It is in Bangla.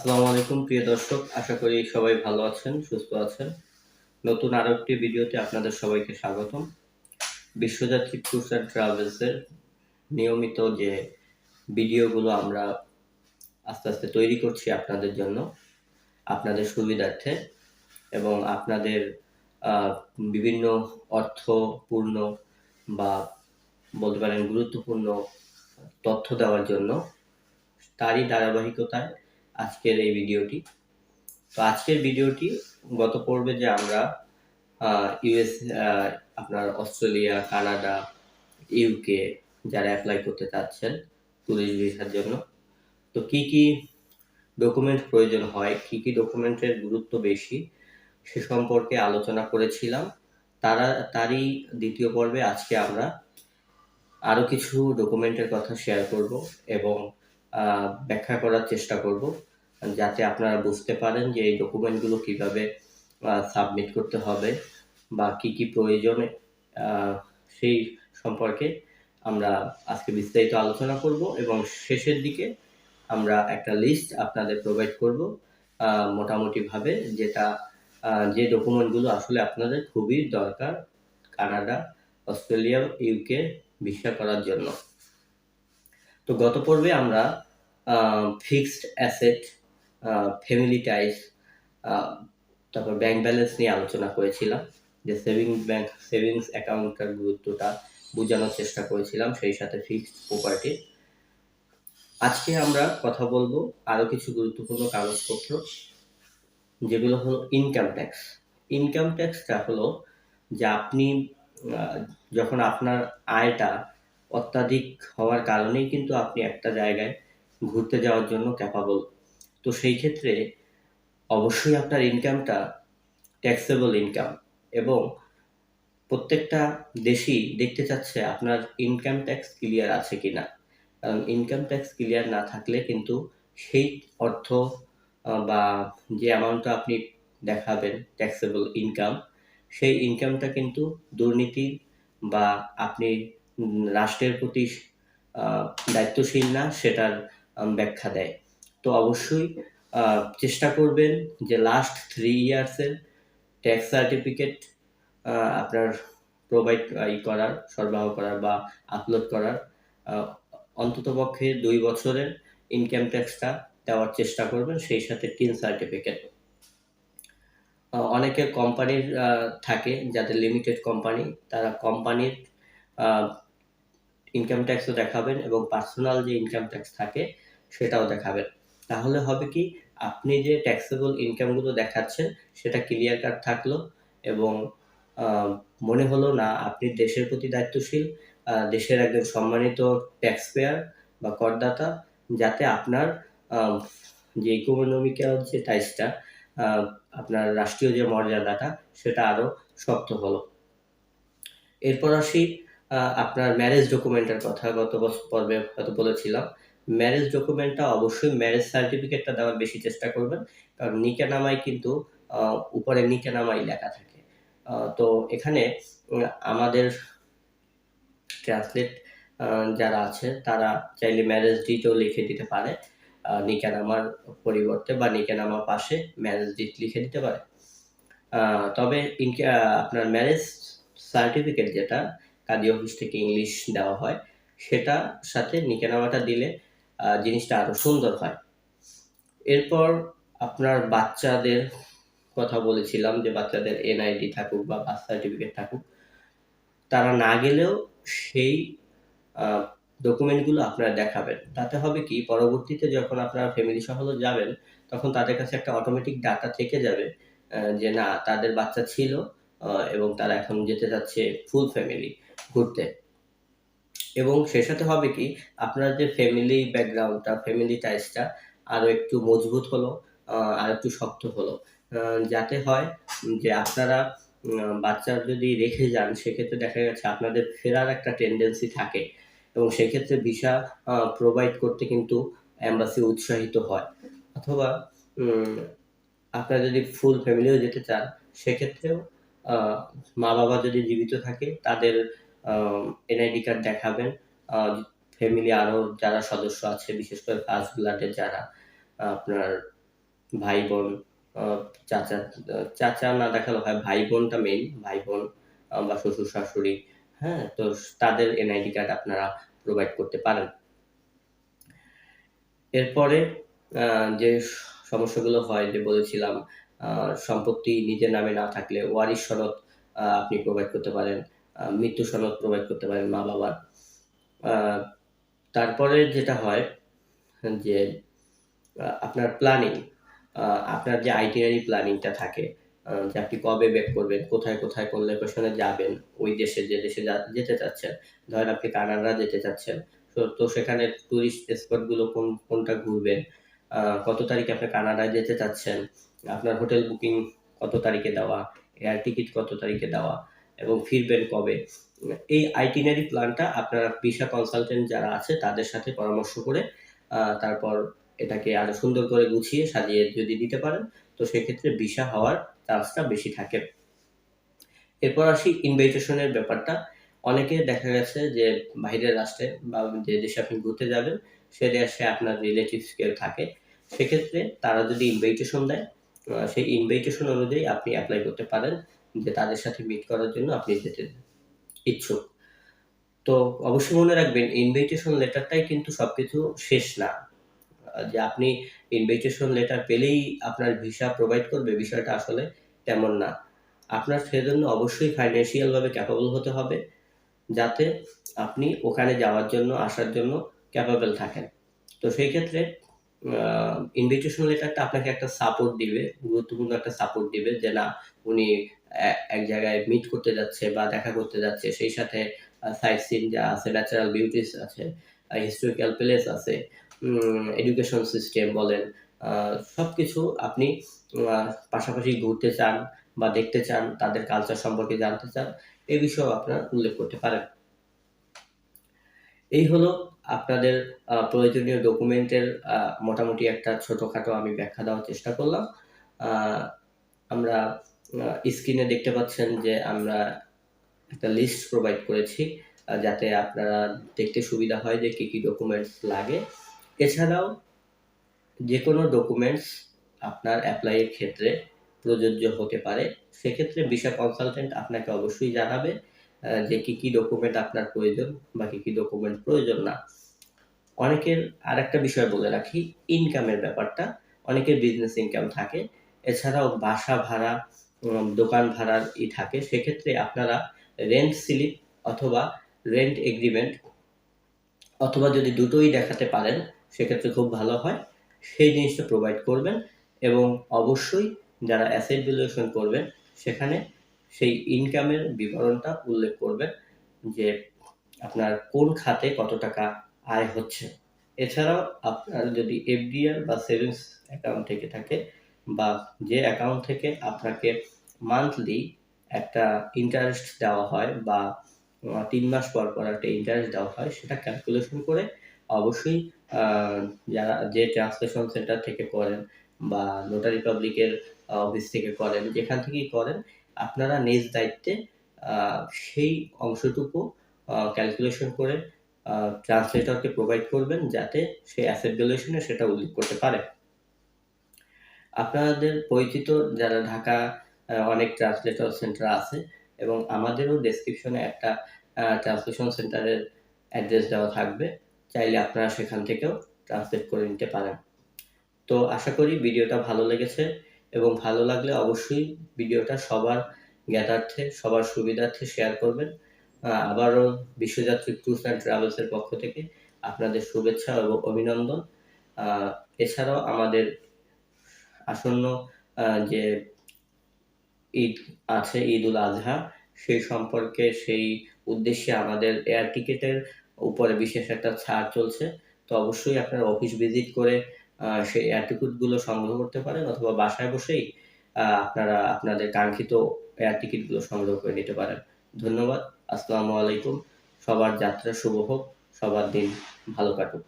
আসসালামু আলাইকুম, প্রিয় দর্শক। আশা করি সবাই ভালো আছেন, সুস্থ আছেন। নতুন আরও একটি ভিডিওতে আপনাদের সবাইকে স্বাগতম। বিশ্বযাত্রী ট্যুরস ট্রাভেলসের নিয়মিত যে ভিডিওগুলো আমরা আস্তে আস্তে তৈরি করছি আপনাদের জন্য, আপনাদের সুবিধার্থে এবং আপনাদের বিভিন্ন অর্থপূর্ণ বা বলতে পারেন গুরুত্বপূর্ণ তথ্য দেওয়ার জন্য, তারই ধারাবাহিকতায় আজকের এই ভিডিওটি। তো আজকের ভিডিওটি গত পর্বে যে আমরা ইউএস আপনার অস্ট্রেলিয়া, কানাডা ইউকে যারা অ্যাপ্লাই করতে চাচ্ছেন টুরিস্ট ভিসার জন্য, তো কি কি ডকুমেন্ট প্রয়োজন হয়, কি কি ডকুমেন্টের গুরুত্ব বেশি সে সম্পর্কে আলোচনা করেছিলাম। তারা, তারই দ্বিতীয় পর্বে আজকে আমরা আরও কিছু ডকুমেন্টের কথা শেয়ার করব এবং ব্যাখ্যা করার চেষ্টা করব, যাতে আপনারা বুঝতে পারেন যে এই ডকুমেন্টগুলো কীভাবে সাবমিট করতে হবে বা কি কি প্রয়োজনে সেই সম্পর্কে আমরা আজকে বিস্তারিত আলোচনা করব এবং শেষের দিকে আমরা একটা লিস্ট আপনাদের প্রোভাইড করব মোটামুটিভাবে যেটা যে ডকুমেন্টগুলো আসলে আপনাদের খুবই দরকার কানাডা, অস্ট্রেলিয়া ইউকে ভিসা করার জন্য। তো গত পর্বে আমরা ফিক্সড অ্যাসেট ফ্যামিলি টাইস তারপর ব্যাংক ব্যালেন্স নিয়ে আলোচনা করেছিলাম। যে সেভিংস ব্যাংক সেভিংস অ্যাকাউন্টটার গুরুত্বটা বোঝানোর চেষ্টা করেছিলাম সেই সাথে ফিক্সড প্রপার্টি আজকে আমরা কথা বলব আরও কিছু গুরুত্বপূর্ণ কাগজপত্র, যেগুলো হলো ইনকাম ট্যাক্স ইনকাম ট্যাক্সটা হলো যে আপনি যখন আপনার আয়টা অত্যাধিক হওয়ার কারণেই কিন্তু আপনি একটা জায়গায় ঘুরতে যাওয়ার জন্য ক্যাপাবল তো সেই ক্ষেত্রে অবশ্যই আপনার ইনকামটা ট্যাক্সেবল ইনকাম এবং প্রত্যেকটা দেশই দেখতে চাচ্ছে আপনার ইনকাম ট্যাক্স ক্লিয়ার আছে কিনা। কারণ ইনকাম ট্যাক্স ক্লিয়ার না থাকলে কিন্তু সেই অর্থ বা যে অ্যামাউন্টটা আপনি দেখাবেন ট্যাক্সেবল ইনকাম সেই ইনকামটা কিন্তু দুর্নীতি বা আপনি রাষ্ট্রের প্রতি দায়িত্বশীল না, সেটার ব্যাখ্যা দেয়। তো অবশ্যই চেষ্টা করবেন যে লাস্ট থ্রি ইয়ার্সের ট্যাক্স সার্টিফিকেট আপনার প্রোভাইড করার, সরবরাহ করার বা আপলোড করার অন্ততপক্ষে দুই বছরের ইনকাম ট্যাক্সটা দেওয়ার চেষ্টা করবেন, সেই সাথে টিন সার্টিফিকেট অনেকের কোম্পানির থাকে যাদের লিমিটেড কোম্পানি তারা কোম্পানির ইনকাম ট্যাক্সও দেখাবেন এবং পার্সোনাল যে ইনকাম ট্যাক্স থাকে সেটাও দেখাবেন। তাহলে হবে কি, আপনি যে ট্যাক্সেবল ইনকামগুলো দেখাচ্ছেন, সেটা ক্লিয়ার কাট থাকল এবং মনে হলো না আপনি দেশের প্রতি দায়িত্বশীল দেশের একজন সম্মানিত ট্যাক্স পেয়ার বা করদাতা যাতে আপনার যে ইকোনমিক্যাল যে টাইসটা আপনার রাষ্ট্রীয় যে মর্যাদাটা সেটা আরও শক্ত হলো। এরপর আসি আপনার ম্যারেজ ডকুমেন্টের কথা গত বছর পর্বে হয়তো বলেছিলাম। ম্যারেজ ডকুমেন্টটা অবশ্যই ম্যারেজ সার্টিফিকেটটা দেওয়ার বেশি চেষ্টা করবেন। কারণ নিকে নামাই কিন্তু উপরে নিকে নামাই লেখা থাকে। তো এখানে আমাদের ট্রান্সলেট যারা আছে তারা চাইলে ম্যারেজ ডিটও লিখে দিতে পারে। আহ, নিকে নামার পরিবর্তে বা নিকে নামার পাশে ম্যারেজ ডিট লিখে দিতে পারে। তবে আপনার ম্যারেজ সার্টিফিকেট যেটা কাদি অফিস থেকে ইংলিশ দেওয়া হয়। সেটা সাথে নিকে নামাটা দিলে জিনিসটা আরও সুন্দর হয়। এরপর আপনার বাচ্চাদের কথা বলেছিলাম যে বাচ্চাদের এনআইডি থাকুক বা বার্থ সার্টিফিকেট থাকুক, তারা না গেলেও সেই ডকুমেন্টগুলো আপনারা দেখাবেন। তাতে হবে কি, পরবর্তীতে যখন আপনারা ফ্যামিলি সহ যাবেন, তখন তাদের কাছে একটা অটোমেটিক ডাটা থেকে যাবে যে না, তাদের বাচ্চা ছিল এবং তারা এখন যেতে যাচ্ছে ফুল ফ্যামিলি ঘুরতে। এবং সে সাথে হবে কি আপনার যে ফ্যামিলি ব্যাকগ্রাউন্ডটা ফ্যামিলি টাইসটা আরও একটু মজবুত হলো আর একটু শক্ত হলো। যাতে হয় যে আপনারা উম, বাচ্চা যদি রেখে যান সেক্ষেত্রে দেখা গেছে আপনাদের ফেরার একটা টেন্ডেন্সি থাকে। এবং সেক্ষেত্রে ভিসা প্রোভাইড করতে কিন্তু অ্যাম্বাসি উৎসাহিত হয়। অথবা আপনারা যদি ফুল ফ্যামিলিও যেতে চান সেক্ষেত্রেও মা বাবা যদি জীবিত থাকে তাদের এনআইডি কার্ড দেখাবেন। ফ্যামিলি আরও যারা সদস্য আছে, বিশেষ করে ফার্স্ট ব্লাডের যারা, আপনার ভাই বোন চাচা চাচা না দেখাল হয়, ভাই বোনটা মেইন ভাই বোন বা শ্বশুর, শাশুড়ি হ্যাঁ তো তাদের এনআইডি কার্ড আপনারা প্রোভাইড করতে পারেন। এরপরে যে সমস্যাগুলো হয়, যে বলেছিলাম সম্পত্তি নিজের নামে না থাকলে ওয়ারিশ সনদ আপনি প্রোভাইড করতে পারেন। মৃত্যু সনদ প্রোভাইড করতে পারেন মা বাবার। তারপরে যেটা হয় যে আপনার প্ল্যানিং আপনার যে আইটিনারি প্ল্যানিংটা থাকে যে আপনি কবে ব্যাক করবেন, কোথায় কোথায় কোন লোকেশনে যাবেন, ওই দেশে যে দেশে যেতে চাচ্ছেন। ধরেন আপনি কানাডা যেতে চাচ্ছেন, তো তো সেখানে টুরিস্ট স্পটগুলো কোন, কোনটা ঘুরবেন কত তারিখে আপনি কানাডায় যেতে চাচ্ছেন, আপনার হোটেল বুকিং কত তারিখে দেওয়া এয়ার টিকিট কত তারিখে দেওয়া এবং ফিরবেন কবে? এই আইটিনারি প্ল্যানটা আপনার ভিসা কনসালটেন্ট যারা আছে, তাদের সাথে পরামর্শ করে তারপর এটাকে আরও সুন্দর করে গুছিয়ে সাজিয়ে যদি দিতে পারেন, তো সেক্ষেত্রে ভিসা হওয়ার চান্সটা বেশি থাকে। এরপর আসি ইনভাইটেশনের ব্যাপারটা। অনেকে দেখা গেছে যে বাইরের রাষ্ট্রে বা যে দেশে আপনি ঘুরতে যাবেন, সে দেশে আপনার রিলেটিভস কেউ থাকে, সেক্ষেত্রে তারা যদি ইনভাইটেশন দেয় সেই ইনভাইটেশন অনুযায়ী আপনি অ্যাপ্লাই করতে পারেন। যে তাদের সাথে মিট করার জন্য আপনি যেতে ইচ্ছুক। তো অবশ্যই মনে রাখবেন ইনভাইটেশন লেটারটাই কিন্তু সবকিছু শেষ না। যে আপনি ইনভাইটেশন লেটার পেলেই আপনার ভিসা প্রোভাইড করবে, বিষয়টা আসলে তেমন না। আপনার সেজন্য অবশ্যই ফাইন্যান্সিয়াল ভাবে ক্যাপাবল হতে হবে, যাতে আপনি ওখানে যাওয়ার জন্য, আসার জন্য ক্যাপাবল থাকেন। তো সেই ক্ষেত্রে ইনভিটেশন লেটারটা আপনাকে একটা সাপোর্ট দিবে, গুরুত্বপূর্ণ একটা সাপোর্ট দিবে যে না, উনি এক জায়গায় মিট করতে যাচ্ছে বা দেখা করতে যাচ্ছে। সেই সাথে সাইট সিন যা আছে ন্যাচারাল বিউটিস আছে হিস্টোরিক্যাল প্লেস আছে এডুকেশন সিস্টেম বলেন সব কিছু আপনি পাশাপাশি ঘুরতে চান বা দেখতে চান, তাদের কালচার সম্পর্কে জানতে চান এই বিষয়েও আপনারা উল্লেখ করতে পারেন। এই হলো আপনাদের প্রয়োজনীয় ডকুমেন্টের মোটামুটি একটা ছোটখাটো আমি ব্যাখ্যা দেওয়ার চেষ্টা করলাম। আমরা স্ক্রিনে দেখতে পাচ্ছেন যে আমরা একটা লিস্ট প্রোভাইড করেছি যাতে আপনারা দেখতে সুবিধা হয় যে কি কি ডকুমেন্টস লাগে। এছাড়াও যে কোনো ডকুমেন্টস আপনার অ্যাপ্লাইয়ের ক্ষেত্রে প্রযোজ্য হতে পারে। সেক্ষেত্রে ভিসা কনসালটেন্ট আপনাকে অবশ্যই জানাবে যে কি কি ডকুমেন্ট আপনার প্রয়োজন বা কি কি ডকুমেন্ট প্রয়োজন না। অনেকের আর একটা বিষয় বলে রাখি ইনকামের ব্যাপারটা। অনেকের বিজনেস ইনকাম থাকে। এছাড়াও বাসা ভাড়া দোকান ভাড়ার ই থাকে, সেক্ষেত্রে আপনারা রেন্ট স্লিপ অথবা রেন্ট এগ্রিমেন্ট অথবা যদি দুটোই দেখাতে পারেন, সেক্ষেত্রে খুব ভালো হয়। সেই জিনিসটা প্রোভাইড করবেন এবং অবশ্যই যারা অ্যাসেট ভ্যালুয়েশন করবেন, সেখানে সেই ইনকামের বিবরণটা উল্লেখ করবেন যে আপনার কোন খাতে কত টাকা আয় হচ্ছে। এছাড়াও আপনার যদি এফডিআর বা সেভিংস অ্যাকাউন্ট থেকে থাকে বা যে অ্যাকাউন্ট থেকে আপনাকে মান্থলি একটা ইন্টারেস্ট দেওয়া হয় বা তিন মাস পর পর একটা ইন্টারেস্ট দেওয়া হয়, সেটা ক্যালকুলেশন করে অবশ্যই যারা যে ট্রান্সলেশন সেন্টার থেকে করেন বা নোটারি পাবলিকের অফিস থেকে করেন, যেখান থেকেই করেন, আপনারা নিজ দায়িত্বে সেই অংশটুকু ক্যালকুলেশন করে ট্রান্সলেটরকে প্রোভাইড করবেন যাতে সে অ্যাসেট ভ্যালুয়েশনে সেটা উল্লেখ করতে পারে। আপনাদের পরিচিত যারা ঢাকা অনেক ট্রান্সলেটর সেন্টার আছে এবং আমাদেরও ডেসক্রিপশনে একটা ট্রান্সলেশন সেন্টারের অ্যাড্রেস দেওয়া থাকবে। চাইলে আপনারা সেখান থেকেও ট্রান্সলেট করে নিতে পারেন। তো আশা করি ভিডিওটা ভালো লেগেছে এবং ভালো লাগলে অবশ্যই ভিডিওটা সবার জ্ঞাতার্থে, সবার সুবিধার্থে শেয়ার করবেন। আবারও বিশ্বযাত্রী ট্যুরস অ্যান্ড ট্রাভেলসের পক্ষ থেকে আপনাদের শুভেচ্ছা এবং অভিনন্দন। এছাড়াও আমাদের আসন্ন যে ঈদ আছে, ঈদ উল আজহা সেই সম্পর্কে সেই উদ্দেশ্যে আমাদের এয়ার টিকেটের উপরে বিশেষ একটা ছাড় চলছে। তো অবশ্যই আপনারা অফিস ভিজিট করে সেই এয়ার টিকিটগুলো সংগ্রহ করতে পারেন অথবা বাসায় বসেই আপনারা আপনাদের কাঙ্ক্ষিত এয়ার টিকিটগুলো সংগ্রহ করে নিতে পারেন। ধন্যবাদ, আসসালামু আলাইকুম, সবার যাত্রা শুভ হোক, সবার দিন ভালো কাটুক।